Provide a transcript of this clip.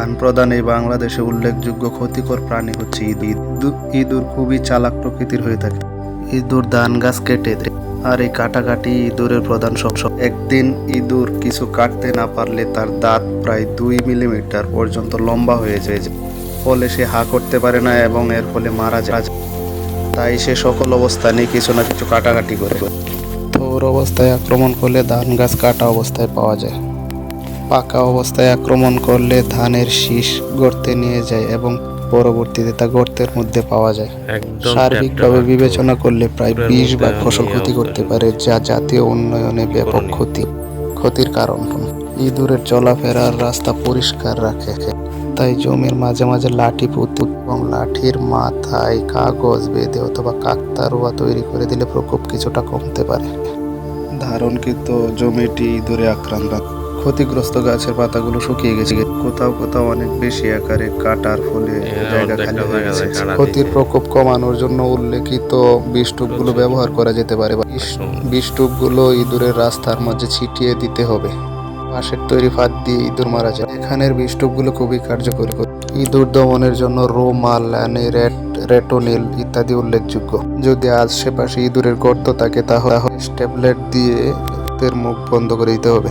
ধান প্রদানে বাংলাদেশে উল্লেখযোগ্য ক্ষতিকর প্রাণী হচ্ছে ইঁদুর। ইঁদুর খুবই চালাক প্রকৃতির হয়ে থাকে। ইঁদুর ধান গাছ কেটে আর এই কাটাকাটি ইঁদুরের প্রধান সমস্যা একদিন ইঁদুর কিছু কাটতে না পারলে তার দাঁত প্রায় দুই মিলিমিটার পর্যন্ত লম্বা হয়ে যায়। ফলে সে হা করতে পারে না এবং এর ফলে মারা যায়। তাই সে সকল অবস্থানে কিছু না কিছু কাটাকাটি করে। থোর অবস্থায় আক্রমণ করলে ধান গাছ কাটা অবস্থায় পাওয়া যায়। পাকা অবস্থায় আক্রমণ করলে ধানের শীষ গর্তে নিয়ে যায় এবং পরবর্তীতে তা গর্তের মধ্যে পাওয়া যায়। সার্বিকভাবে বিবেচনা করলে প্রায় বিশ ভাগ ফসল ক্ষতি করতে পারে যা জাতীয় উন্নয়নে ব্যাপক ক্ষতি ক্ষতির কারণ। ইঁদুরের চলাফেরার রাস্তা পরিষ্কার রাখে তাই জমির মাঝে মাঝে লাঠি পুঁতি এবং লাঠির মাথায় কাগজ বেঁধে অথবা কাকতারুয়া তৈরি করে দিলে প্রকোপ কিছুটা কমতে পারে। ধারণকৃত জমিটি ইঁদুরে আক্রান্ত। ক্ষতিগ্রস্ত গাছের পাতাগুলো শুকিয়ে গেছে। কোথাও কোথাও অনেক বেশি আকারে কাটার ফলে হ্যাঁ, জায়গা খালি হয়ে গেছে ক্ষতির প্রকোপ কমানোর জন্য উল্লেখিত বিষ্টুপগুলো ব্যবহার করা যেতে পারে। বিষ্টুপগুলো ইঁদুরের রাস্তার মাঝে ছিটিয়ে দিতে হবে। বাঁশের তৈরি ফাঁদ দিয়ে ইঁদুর মারা যায়। এখানের বিষ্টুপগুলো খুবই কার্যকরী। ইঁদুর দমনের জন্য রোমাল রেট রেটোনিল ইত্যাদি উল্লেখযোগ্য। যদি আশেপাশে ইঁদুরের গর্ত থাকে তাহলে ট্যাবলেট দিয়ে মুখ বন্ধ করে দিতে হবে।